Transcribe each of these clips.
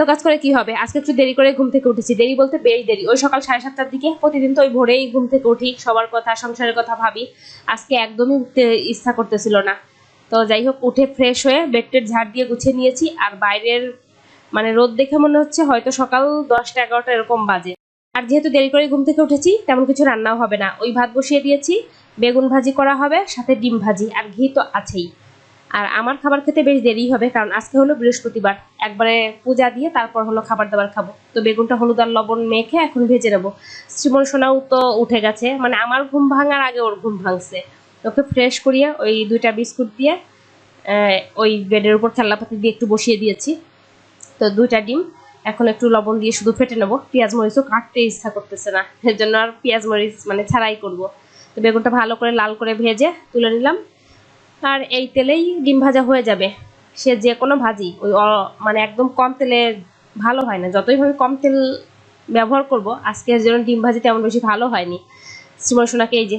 এত কাজ করে কি হবে? আজকে একটু দেরি করে ঘুম থেকে উঠেছি। দেরি বলতে বেশ দেরি। ওই সকাল সাড়ে সাতটার দিকে প্রতিদিন তো ওই ভোরেই ঘুম থেকে উঠি, সবার কথা, সংসারের কথা ভাবি। আজকে একদমই উঠতে ইচ্ছা করতেছিল না। তো যাই হোক, উঠে ফ্রেশ হয়ে বেড টেড ঝাড় দিয়ে গুছিয়ে নিয়েছি। আর বাইরের মানে রোদ দেখে মনে হচ্ছে হয়তো সকাল দশটা, এগারোটা এরকম বাজে। আর যেহেতু দেরি করে ঘুম থেকে উঠেছি, তেমন কিছু রান্নাও হবে না। ওই ভাত বসিয়ে দিয়েছি, বেগুন ভাজি করা হবে, সাথে ডিম ভাজি। আর ঘি তো আছেই। আর আমার খাবার খেতে বেশ দেরি হবে, কারণ আজকে হলো বৃহস্পতিবার। একবারে পূজা দিয়ে তারপর হলো খাবার দাবার খাব। তো বেগুনটা, হলুদ আর লবণ মেখে এখন ভেজে নেব। শ্রীমন সোনাও তো উঠে গেছে মানে আমার ঘুম ভাঙার আগে ওর ঘুম ভাঙছে। ওকে ফ্রেশ করিয়ে ওই দুইটা বিস্কুট দিয়ে ওই বেডের উপর খেলনাপাতি দিয়ে একটু বসিয়ে দিয়েছি। তো দুইটা ডিম, এখন একটু লবণ দিয়ে শুধু ফেটে নেব। পেঁয়াজ মরিচও কাটতে ইচ্ছা করতেছে না, এর জন্য আর পেঁয়াজ মরিচ মানে ছাড়াই করব। তো বেগুনটা ভালো করে লাল করে ভেজে তুলে নিলাম। আর এই তেলেই ডিম ভাজা হয়ে যাবে। সে যে কোনো ভাজি, ওই মানে একদম কম তেলে ভালো হয় না। যতই ভাবে কম তেল ব্যবহার করব, আজকে যেন ডিম ভাজি তেমন বেশি ভালো হয়নি। শ্রীমন এই যে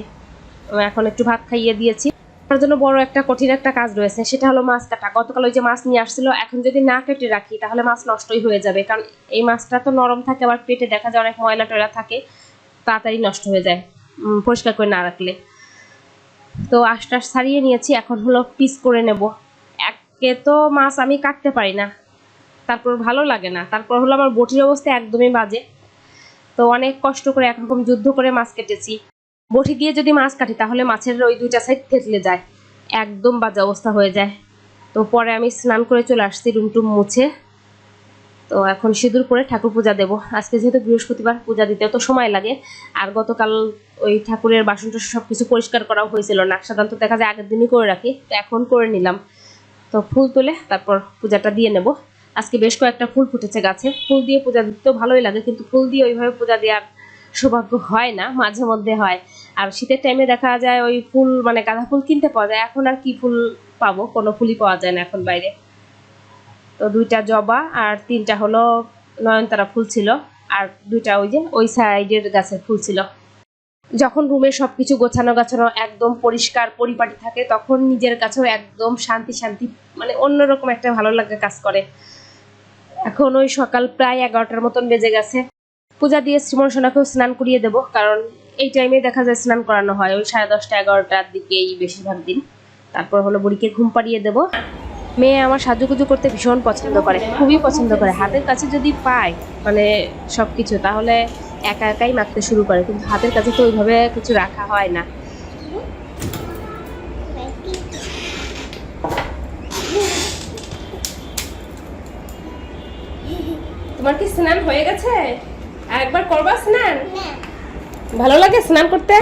এখন একটু ভাত খাইয়ে দিয়েছি। আমার জন্য বড় একটা কঠিন একটা কাজ রয়েছে, সেটা হলো মাছ কাটা। গতকাল ওই যে মাছ নিয়ে আসছিল, এখন যদি না কেটে রাখি, তাহলে মাছ নষ্টই হয়ে যাবে। কারণ এই মাছটা তো নরম থাকে, আবার পেটে দেখা যায় অনেক ময়লা টয়লা থাকে, তাড়াতাড়ি নষ্ট হয়ে যায় পরিষ্কার করে না রাখলে। তো আশটা ছাড়িয়ে নিয়েছি, এখন হলো পিস করে নেব। একে তো মাছ আমি কাটতে পারি না, তারপর ভালো লাগে না। তারপর হলো আমার বটির অবস্থা একদমই বাজে, তো অনেক কষ্ট করে এখন যুদ্ধ করে মাছ কেটেছি। বটি দিয়ে যদি মাছ কাটি, তাহলে মাছের ওই দুইটা সাইড থেতলে যায়, একদম বাজে অবস্থা হয়ে যায়। তো পরে আমি স্নান করে চলে আসছি রুম টুম মুছে। তো এখন সিঁদুর পরে ঠাকুর পূজা দেব। আজকে যেহেতু বৃহস্পতিবার, পূজা দিতে তো সময় লাগে। আর গতকাল ওই ঠাকুরের বাসন টাসন সব কিছু পরিষ্কার করাও হয়েছিল নাকশাদান তো দেখা যায় আগের দিনই করে রাখি, তো এখন করে নিলাম। তো ফুল তুলে তারপর পূজাটা দিয়ে নেব। আজকে বেশ কয়েকটা ফুল ফুটেছে গাছে। ফুল দিয়ে পূজা দিতেও ভালোই লাগে, কিন্তু ফুল দিয়ে ওইভাবে পূজা দেওয়ার সৌভাগ্য হয় না, মাঝে মধ্যে হয়। আর শীতের টাইমে দেখা যায় ওই ফুল মানে গাঁদা ফুল কিনতে পাওয়া যায়। এখন আর কি ফুল পাবো? কোনো ফুলই পাওয়া যায় না এখন বাইরে। তো দুইটা জবা আর তিনটা হলো নয়নতারা ফুল ছিল। আর দুইটা ওই যে ওই সাইডের গাছের ফুল ছিল। যখন রুমে সবকিছু গোছানো গাছানো একদম পরিষ্কার পরিপাটি থাকে, তখন নিজের কাছেও একদম শান্তি শান্তি মানে অন্যরকম একটা ভালো লাগা কাজ করে। এখন ওই সকাল প্রায় এগারোটার মতন বেজে গেছে। পূজা দিয়ে শ্রীমন সোনাকেও স্নান করিয়ে দেবো, কারণ এই টাইমে দেখা যায় স্নান করানো হয়। ওই সাড়ে দশটা, এগারোটার দিকেই বেশিরভাগ দিন। তারপর হলো বুড়িকে ঘুম পাড়িয়ে দেবো। মেয়ে আমার সাজুগুজু করতে ভীষণ পছন্দ করে খুবই পছন্দ করে। হাতের কাছে যদি পায় মানে সব কিছু তাহলে একা একাই মাখতে শুরু করে। কিন্তু হাতের কাছে তো ওইভাবে কিছু রাখা হয় না। তোমার কি স্নান হয়ে গেছে? আর একবার করবা স্নান? ভালো লাগে স্নান করতে?